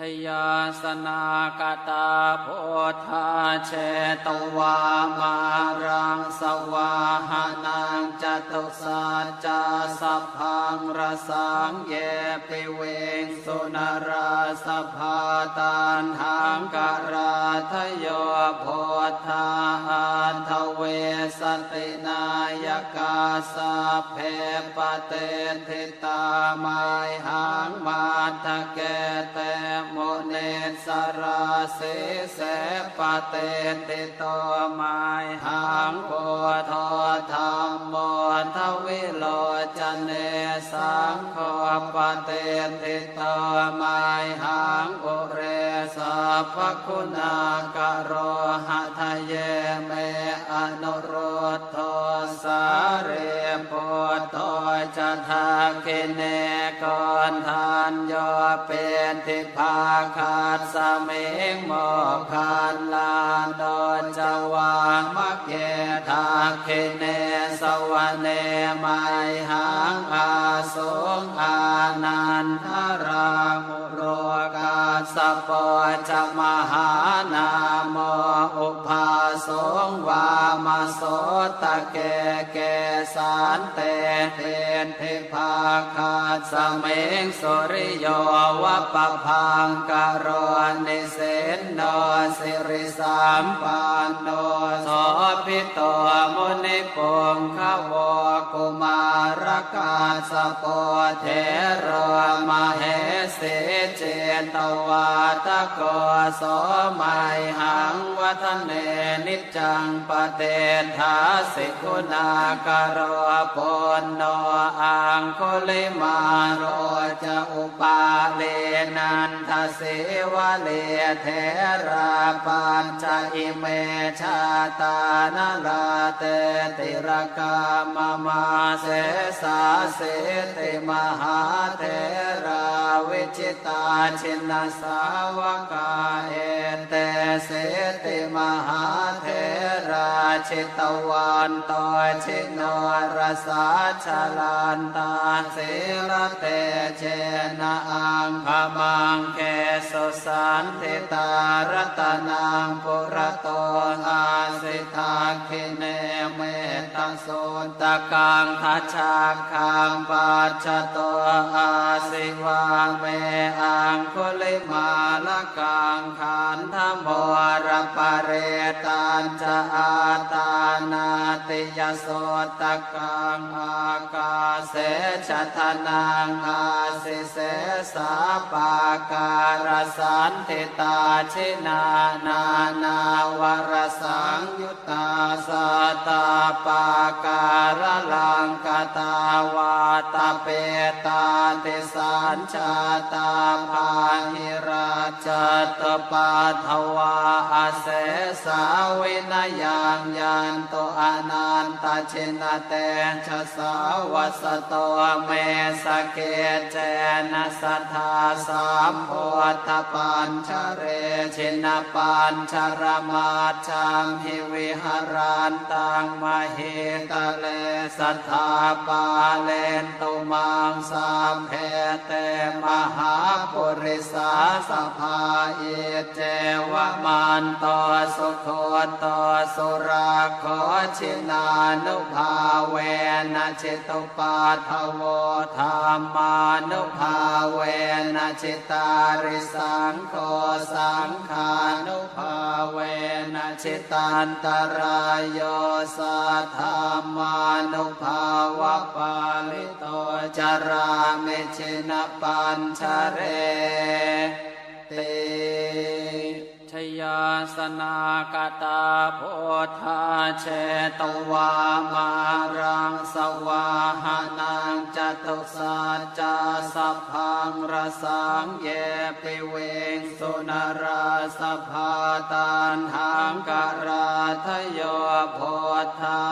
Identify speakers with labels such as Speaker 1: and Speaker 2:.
Speaker 1: ชยาสนากตาโพธาเชตวามารังสวาหานังจตุสัจาสัพพังรสังเยปิเวงสุนราสภาตันหังการาทโยโพธา ตินายกาสาเพปเตทิตาไมหังมาทะเกเตโมเนสราเสเสปเตติโตไมหังโพธธรรมโมทวิโลจเนสังโฆปเตติโตไมหังอุเรสัพพคุณากโรหะทะเยเม สาเรปุตโตจะทาคิเนกอนทานโยเป็นทิพาคาดสมิงโมคันลานโดนจวางมักเกทาคิเนสวเนไมหังอาสงอานันทรามุโรกาสปอจะมหา อุปาสงวามาโสตะเกเกสานเตเทนเทพาคาสเมงสุริโยวะปพังกโรนิเสนโนสิริสามปันโนโสพิตมุนิปุงขวกุมารกาสปเทรมาเหสิเจตวาตะโกโสมัยหังวัฒเนนิจจังปเตทาสิกุณากโรปุณโนอังคุลิมาโรจะอุปาเลนันทเสวะเลเทราปัญจอิเมชาตานลาเตติรกามมาเสสาเสติมหาเทราวิจิตาชินสาวกาเอเตเส महान ชิตวันตชิโนรสาชลันตาเสรเตเชนะอังคมังเคสุสันติตารตนังปุระโตอาสิทาคิเนเมตโสตะกังทัชชาคังปัจจโตอาสิวาเมอังคุลิมาละกังขันธโมรปเรตันจะอาตา นาติยโสตกังอากาเสชะทนังอาสิเสสาปาการสันติตาชินานานาวรสังยุตตาสตาปาการลังกตาวาตาเปตาติสัญชาตาภาหิราชตปาทวาอาเสสาวินยังยันโตอนันตชินเตชะสาวัสโตเมสเกเจนะสัทธาสามโพธปัญชเรชินปัญชรมาจังหิวิหารันตังมเหตเลสัทธาปาเลนตุมังสามเพเตมหาปุริสาสภาเอเจวมันตสุโคโตสุราโคชินานุภาเวนะจิตุปาทโวธรรมานุภาเวนะจิตาริสังโฆสังขานุภาเวนะจิตันตรายโยสัทธามานุภาวะปาลิโตจารามิชินปัญชเรตช ยาสนากตาโพธาเชตวามารังสวาหานังจตุสัจจสัพพังรสังเยปิเวงสุนราสภาตันหังการาทโยโพธา